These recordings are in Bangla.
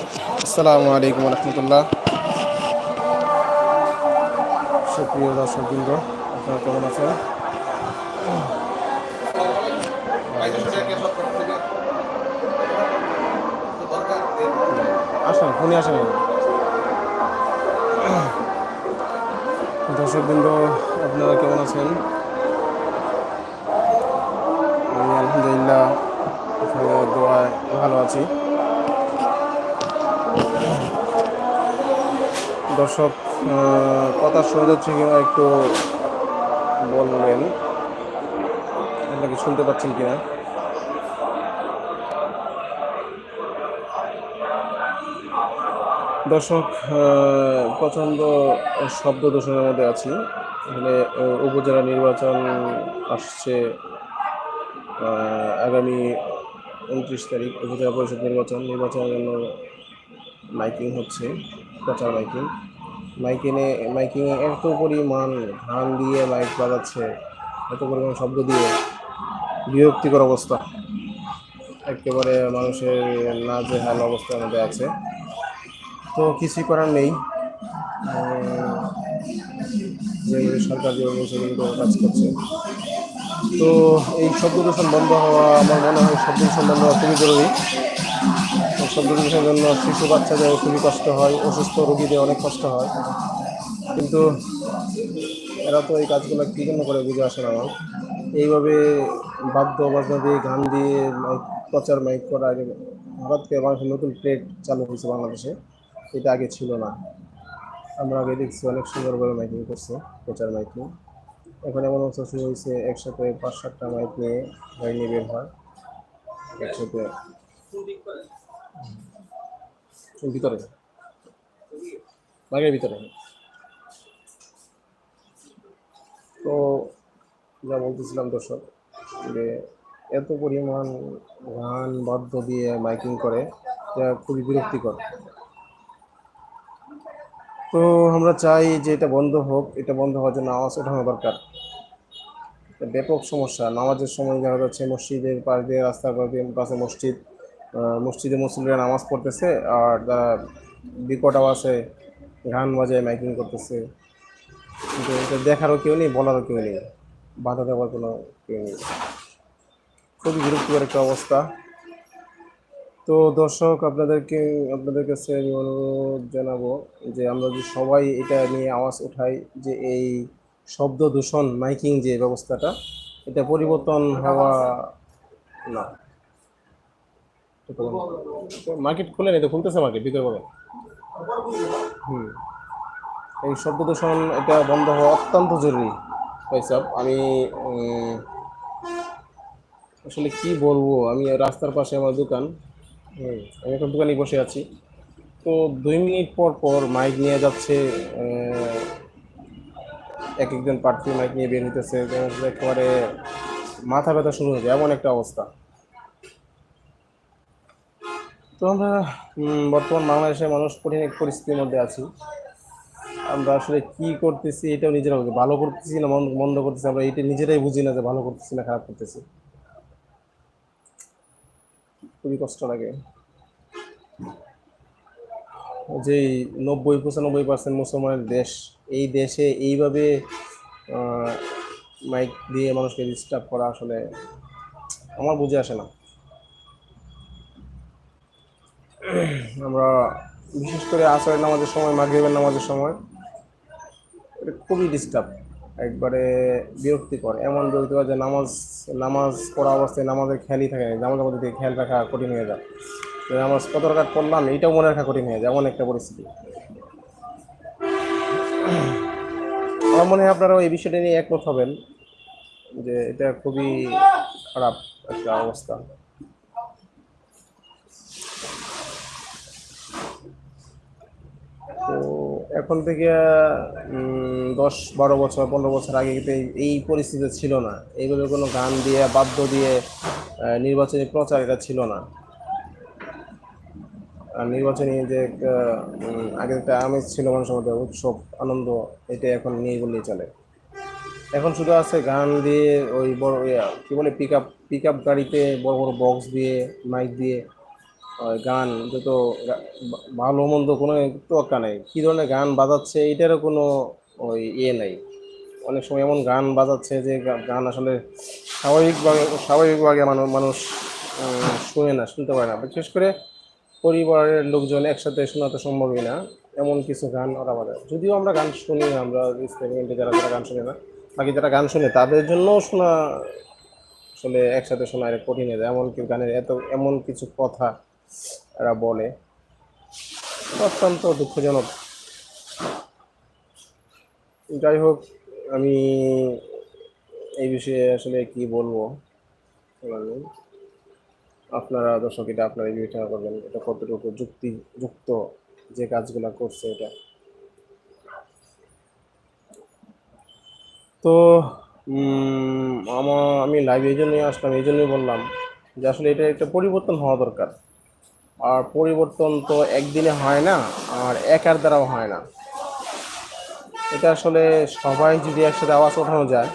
আসসালামু আলাইকুম রহমতুল্লাহ। সুপ্রিয় দর্শক বৃন্দ আপনারা কেমন আছেন? আসেন ফোনে আসেন। দর্শক বৃন্দ আপনারা কেমন আছেন? আমি আলহামদুলিল্লাহ দোয়ায় ভালো আছি। দর্শক কথা শোনা যাচ্ছে কিনা একটু বলবেন। আপনাকে শুনতে পাচ্ছেন কিনা? দর্শক প্রচণ্ড শব্দ দূষণের মধ্যে আছি। এখানে উপজেলা নির্বাচন আসছে আগামী উনত্রিশ তারিখ, উপজেলা পরিষদ নির্বাচন। নির্বাচনের জন্য মাইকিং হচ্ছে, প্রচার মাইকিং। মাইকিংয়ে মাইকিংয়ে এত পরিমাণ ধান দিয়ে মাইক বাজাচ্ছে এত পরিমাণ শব্দ দিয়ে বিরক্তিকর অবস্থা। একেবারে মানুষের না যে হাল অবস্থার মধ্যে আছে। তো কিছুই করার নেই। যেভাবে সরকার যেভাবে কিন্তু কাজ করছে। তো এই শব্দ দূষণ বন্ধ হওয়া, আমার মনে হয় শব্দ দূষণ বন্ধ হওয়া খুবই জরুরি। শব্দ জন্য শিশু বাচ্চাদের খুবই কষ্ট হয়, অসুস্থ রোগীদের অনেক কষ্ট হয়। কিন্তু এরা তো এই কাজগুলো কী জন্য করে বুঝে আসে না এইভাবে বাদ্য বাজনা দিয়ে, গান দিয়ে, মাইক, প্রচার মাইক করা, আগে করে মানুষের নতুন প্লেট চালু হয়েছে বাংলাদেশে। এটা আগে ছিল না। আমরা আগে দেখছি অনেক সুন্দরভাবে মাইকিং করছে, প্রচার মাইকিং। এখন এমন অবস্থা শুরু হয়েছে, একসাথে পাঁচ সাতটা মাইক নিয়ে গাড়ি নিয়ে বের হয়, একসাথে ভিতরে। মাইকের ভিতরে। তো যা বলতেছিলাম দর্শক, যে এত পরিমাণ গান বাদ্য দিয়ে মাইকিং করে যা খুবই বিরক্তিকর। তো আমরা চাই যে এটা বন্ধ হোক, এটা বন্ধ হওয়ার জন্য আওয়াজ ওঠানো দরকার। ব্যাপক সমস্যা, নামাজের সময় দেখা যাচ্ছে মসজিদের পাশ দিয়ে রাস্তার পাশ দিয়ে পাশে মসজিদ। মসজিদে মুসলিমরা নামাজ পড়তেছে আর যারা বিকট আওয়াজে গান বাজায়, মাইকিং করতেছে। কিন্তু এটা দেখারও কেউ নেই, বলারও কেউ নেই। বাধা দেওয়ার কোনো কেউ নেই। খুবই বিরক্তিকর একটা অবস্থা। তো দর্শক, আপনাদেরকে, আপনাদের কাছে আমি অনুরোধ জানাব যে আমরা যদি সবাই এটা নিয়ে আওয়াজ উঠাই যে এই শব্দ দূষণ, মাইকিং যে ব্যবস্থাটা, এটা পরিবর্তন হওয়া না। মার্কেট খুলে নেই তো খুলতেছে মার্কেট, ভিতরে বলে। হুম। এই শব্দ দূষণ এটা বন্ধ হওয়া অত্যন্ত জরুরি ভাইসাব আমি আসলে কি বলব, আমি রাস্তার পাশে আমার দোকান আমি এখন দোকানে বসে আছি। তো দুই মিনিট পর পর মাইক নিয়ে যাচ্ছে এক একজন প্রার্থী মাইক নিয়ে বের হইতেছে, একেবারে মাথা ব্যথা শুরু হয়ে যায়, এমন একটা অবস্থা। তো আমরা বর্তমান বাংলাদেশের মানুষ কঠিন এক পরিস্থিতির মধ্যে আছি। আমরা আসলে কি করতেছি এটাও নিজেরা ভালো করতেছি না, মন্দ করতেছি। আমরা এটা নিজেরাই বুঝি না যে ভালো করতেছি না, খারাপ করতেছি। খুবই কষ্ট লাগে। যে নব্বই, পঁচানব্বই পার্সেন্ট মুসলমানের দেশ, এই দেশে এইভাবে মাইক দিয়ে মানুষকে ডিস্টার্ব করা আসলে আমার বুঝে আসে না। আমরা বিশেষ করে আসরের নামাজের সময়, মাগরিবের নামাজের সময়, এটা খুবই ডিস্টার্ব একবারে বিরক্তিকর। এমন বিরক্তিকর যে নামাজ নামাজ পড়া অবস্থায় নামাজের খেয়ালই থাকে না, নামাজের মধ্যে দিয়ে খেয়াল রাখা কঠিন হয়ে যায়। নামাজ কত রাখাত পড়লাম এইটাও মনে রাখা কঠিন হয়ে যায়, এমন একটা পরিস্থিতি। আমার মনে হয় আপনারাও এই বিষয়টা নিয়ে একমত হবেন যে এটা খুবই খারাপ একটা অবস্থা। তো এখন থেকে দশ, বারো বছর, পনেরো বছর আগে কিন্তু এই- পরিস্থিতি ছিল না। এইভাবে কোনো গান দিয়ে, বাদ্য দিয়ে নির্বাচনী প্রচার এটা ছিল না। আর নির্বাচনী যে আগে একটা আমেজ ছিল মানুষের মধ্যে, উৎসব, আনন্দ, এটা এখন নেই বললেই চলে। এখন শুধু আছে গান দিয়ে, ওই বড় কি বলে পিক আপ পিক আপ গাড়িতে বড় বড় বক্স দিয়ে মাইক দিয়ে গান যত ভালো মন্দ কোনো তোয়াক্কা নেই। কী ধরনের গান বাজাচ্ছে এটারও কোনো ওই ইয়ে নেই। অনেক সময় এমন গান বাজাচ্ছে যে গান আসলে স্বাভাবিকভাবে স্বাভাবিকভাবে মানুষ শুনে না, শুনতে পারে না। বিশেষ করে পরিবারের লোকজন একসাথে শোনা তো সম্ভবই না, এমন কিছু গান ওরা বাজায়। যদিও আমরা গান শুনি না আমরা এক্সপেরিমেন্টে যারা যারা গান শুনে না, বাকি যারা গান শুনে তাদের জন্যও শোনা আসলে একসাথে শোনা কঠিন হয়ে যায়। এমন কি গানের এত, এমন কিছু কথা এরা বলে। অত্যন্ত দুঃখজনক। যাই হোক, আমি এই বিষয়ে আসলে কি বলব। আপনারা দর্শক, এটা আপনারা বিবেচনা করবেন, এটা কতটুকু যুক্তি, যুক্ত যে কাজগুলো করছে এটা। তো আমার আমি লাইভ এই জন্যই আসলাম, এই জন্যই বললাম যে আসলে এটা একটা পরিবর্তন হওয়া দরকার। আর পরিবর্তন তো একদিনে হয় না, আর একার দ্বারাও হয় না। এটা আসলে সবাই যদি একসাথে আওয়াজ ওঠানো যায়,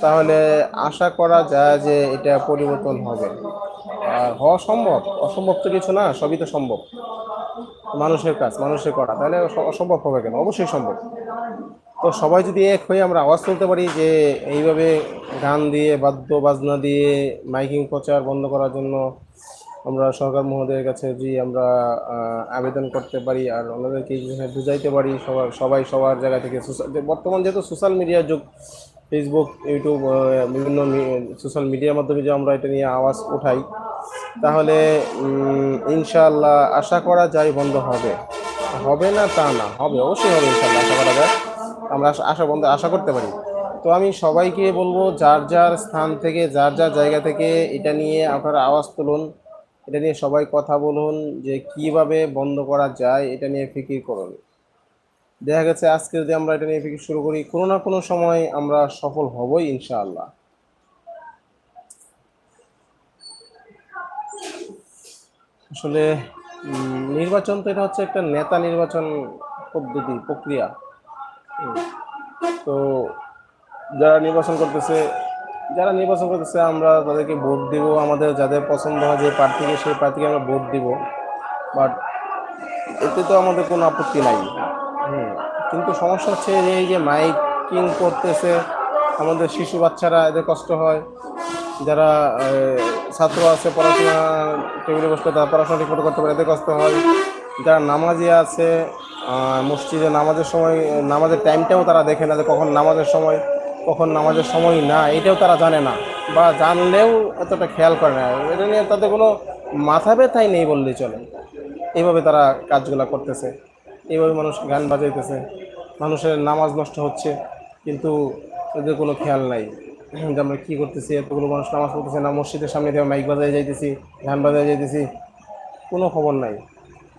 তাহলে আশা করা যায় যে এটা পরিবর্তন হবে। আর হওয়া সম্ভব, অসম্ভব তো কিছু না, সবই তো সম্ভব। মানুষের কাজ, মানুষের করা, তাহলে অস- অসম্ভব হবে কেন? অবশ্যই সম্ভব। তো সবাই যদি এক হয়ে আমরা আওয়াজ তুলতে পারি যে এইভাবে গান দিয়ে বাদ্য বাজনা দিয়ে, মাইকিং প্রচার বন্ধ করার জন্য আমরা সরকার মহোদয়ের কাছে যে আমরা আবেদন করতে পারি আর ওনাদেরকে বুঝাইতে পারি সবার সবাই সবার জায়গা থেকে বর্তমান যেহেতু সোশ্যাল মিডিয়ার যুগ ফেসবুক ইউটিউব বিভিন্ন সোশ্যাল মিডিয়ার মাধ্যমে যে আমরা এটা নিয়ে আওয়াজ উঠাই তাহলে উম, ইনশাআল্লাহ আশা করা যায় বন্ধ হবে। হবে না তা না হবে অবশ্যই হবে ইনশাআল্লাহ আশা করা যায়। আমরা আশা বন্ধ আশা করতে পারি। তো আমি সবাইকে বলব যার যার স্থান থেকে যার যার জায়গা থেকে এটা নিয়ে আপনারা আওয়াজ তুলুন। এটা নিয়ে সবাই কথা বলুন যে কীভাবে বন্ধ করা যায়, এটা নিয়ে ফিকির করুন। দেখা গেছে আজকে যদি আমরা এটা নিয়ে ফিকির শুরু করি, কোনো না কোনো সময় আমরা সফল হবই ইনশাআল্লাহ। আসলে নির্বাচন তো এটা হচ্ছে একটা নেতা নির্বাচন পদ্ধতি, প্রক্রিয়া। তো যারা নির্বাচন করতেছে যারা নির্বাচন করতেছে, আমরা তাদেরকে ভোট দিব। আমাদের যাদের পছন্দ হয়, যে প্রার্থীকে, সেই প্রার্থীকে আমরা ভোট দিব। বাট এতে তো আমাদের কোনো আপত্তি নাই। হুম। কিন্তু সমস্যা হচ্ছে যে, এই যে মাইকিং করতেছে, আমাদের শিশু বাচ্চারা, এদের কষ্ট হয়। যারা ছাত্র আছে, পড়াশোনা, টেবিলে বসলে তারা পড়াশোনা ঠিক মতো করতে পারে, এদের কষ্ট হয়। যারা নামাজি আছে মসজিদে নামাজের সময়, নামাজের টাইমটাও তারা দেখে না যে কখন নামাজের সময় কখন নামাজের সময় না, এটাও তারা জানে না বা জানলেও এতটা খেয়াল করে না। এটা নিয়ে তাদের কোনো মাথা ব্যথাই নেই বললেই চলে। এইভাবে তারা কাজগুলো করতেছে। এইভাবে মানুষ গান বাজাইতেছে। মানুষের নামাজ নষ্ট হচ্ছে, কিন্তু এদের কোনো খেয়াল নাই। যে আমরা কী করতেছি, এতগুলো মানুষ নামাজ পড়তেছে না, মসজিদের সামনে দিয়ে মাইক বাজায় যাইতেছি, গান বাজায় যাইতেছি, কোনো খবর নাই।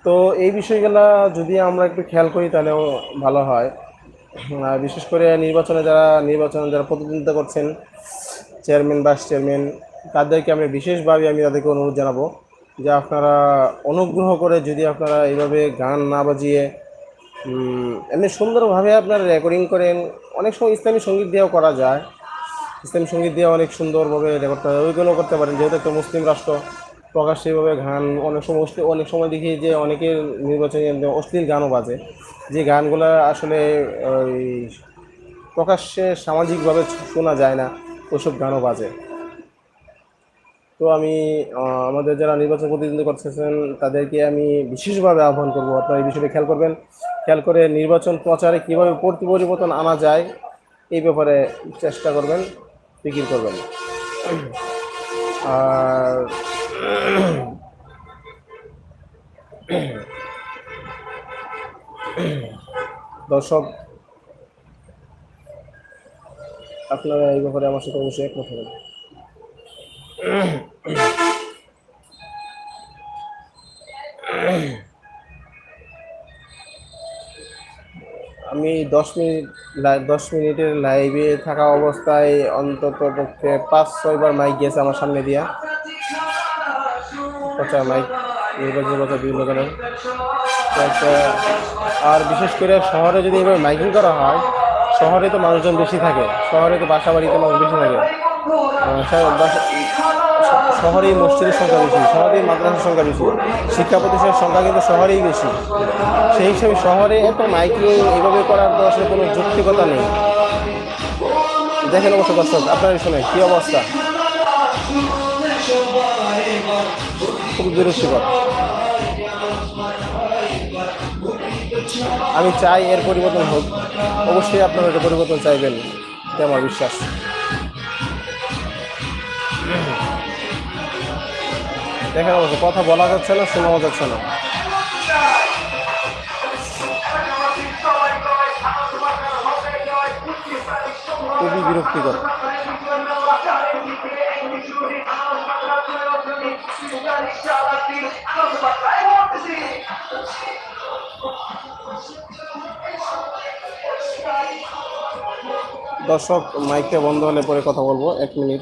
তো এই বিষয়গুলা যদি আমরা একটু খেয়াল করি তাহলেও ভালো হয়। আর বিশেষ করে নির্বাচনে যারা নির্বাচনে যারা প্রতিদ্বন্দ্বিতা করছেন, চেয়ারম্যান, ভাইস চেয়ারম্যান, তাদেরকে আমি বিশেষভাবে আমি তাদেরকে অনুরোধ জানাব যে আপনারা অনুগ্রহ করে যদি আপনারা এইভাবে গান না বাজিয়ে এমনি সুন্দরভাবে আপনারা রেকর্ডিং করেন, অনেক সময় ইসলামী সংগীত দিয়েও করা যায়। ইসলামী সংগীত দিয়ে অনেক সুন্দরভাবে রেকর্ড করা যায়। ওইগুলো করতে পারেন, যেহেতু একটা মুসলিম রাষ্ট্র। প্রকাশ্যে এইভাবে গান অনেক সময় অনেক সময় দেখি যে অনেকের নির্বাচনী অশ্লীল গানও বাজে। যে গানগুলো আসলে ওই প্রকাশ্যে সামাজিকভাবে শোনা যায় না ওসব গানও বাজে। তো আমি আমাদের যারা নির্বাচন প্রতিদ্বন্দ্বী করতেছেন, তাদেরকে আমি বিশেষভাবে আহ্বান করব, আপনারা এই বিষয়টা খেয়াল করবেন। খেয়াল করে নির্বাচন প্রচারে কীভাবে পরি- পরিবর্তন আনা যায়, এই ব্যাপারে চেষ্টা করবেন, ফিকির করবেন। আর দর্শক, আপনারা এই ব্যাপারে আমার সাথে অবশ্যই একমত হবেন। আমি দশ মিনিট দশ মিনিটের লাইভে থাকা অবস্থায় অন্তত পক্ষে পাঁচ ছয়বার মাইক গেছে আমার সামনে দিয়া। প্রচার মাইক নির্বাচনী প্রচার বিভিন্ন ধরনের। আর বিশেষ করে শহরে যদি এভাবে মাইকিং করা হয়, শহরে তো মানুষজন বেশি থাকে, শহরে তো বাসা বাড়িতে মানুষ বেশি থাকে। শহরেই মসজিদের সংখ্যা বেশি শহরেই মাদ্রাসার সংখ্যা বেশি, শিক্ষা প্রতিষ্ঠানের সংখ্যা কিন্তু শহরেই বেশি। সেই হিসাবে শহরে এত মাইকিং এভাবে করার তো আসলে কোনো যৌক্তিকতা নেই। দেখেন অবশ্য দর্শক, আপনারা শুনে কী অবস্থা? খুব বিরক্তিকর আমি চাই এর পরিবর্তন হোক। অবশ্যই আপনারা এটা পরিবর্তন চাইবেন, এটা আমার বিশ্বাস। দেখেন অবশ্য, কথা বলা যাচ্ছে না, শোনাও যাচ্ছে না। খুবই বিরক্তিকর। দর্শক মাইকটা বন্ধ হলে পরে কথা বলব এক মিনিট।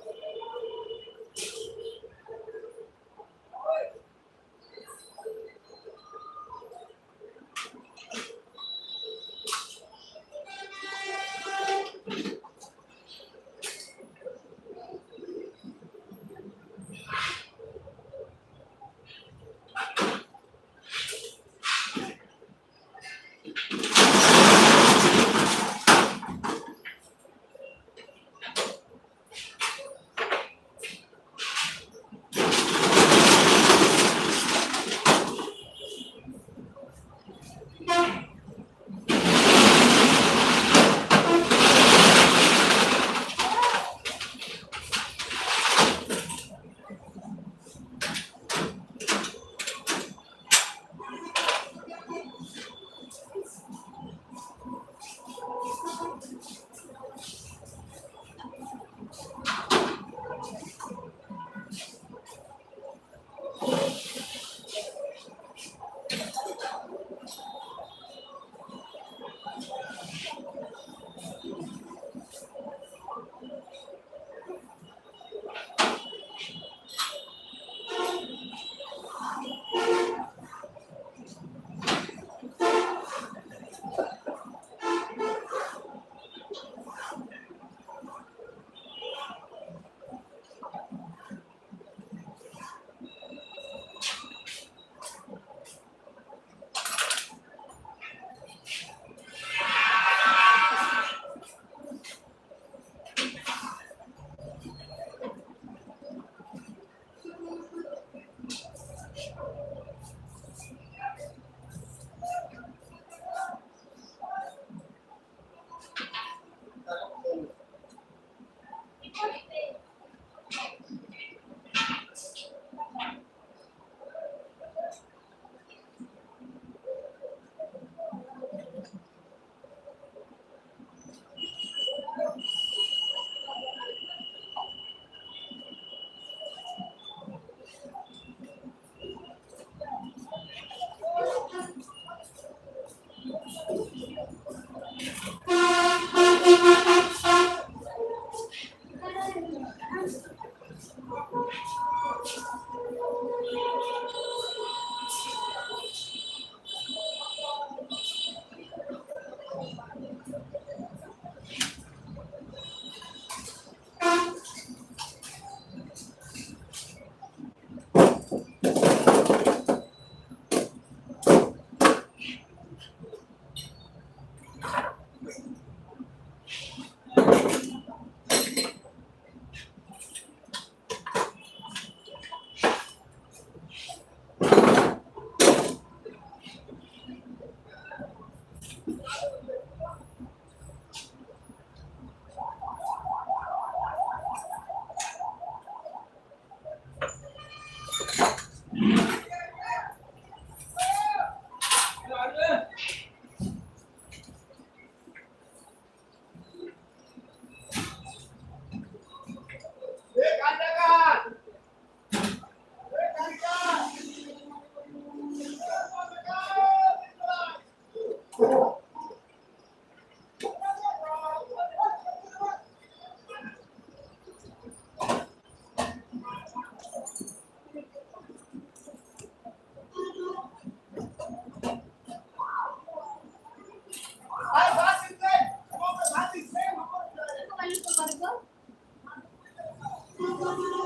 you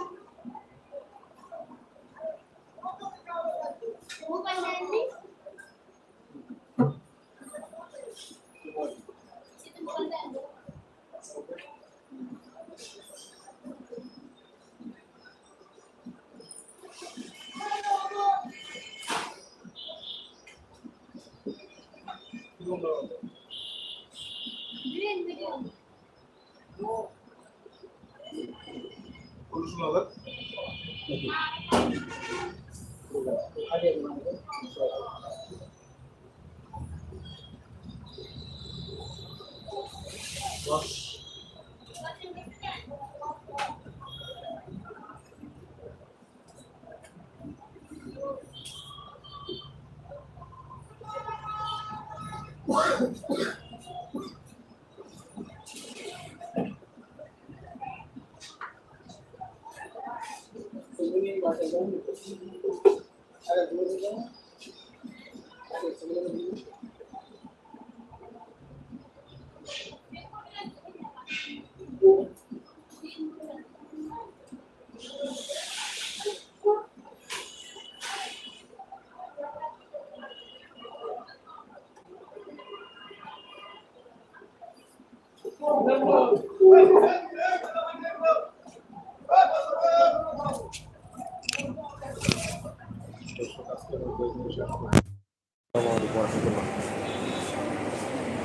যেভাবে semana que vem.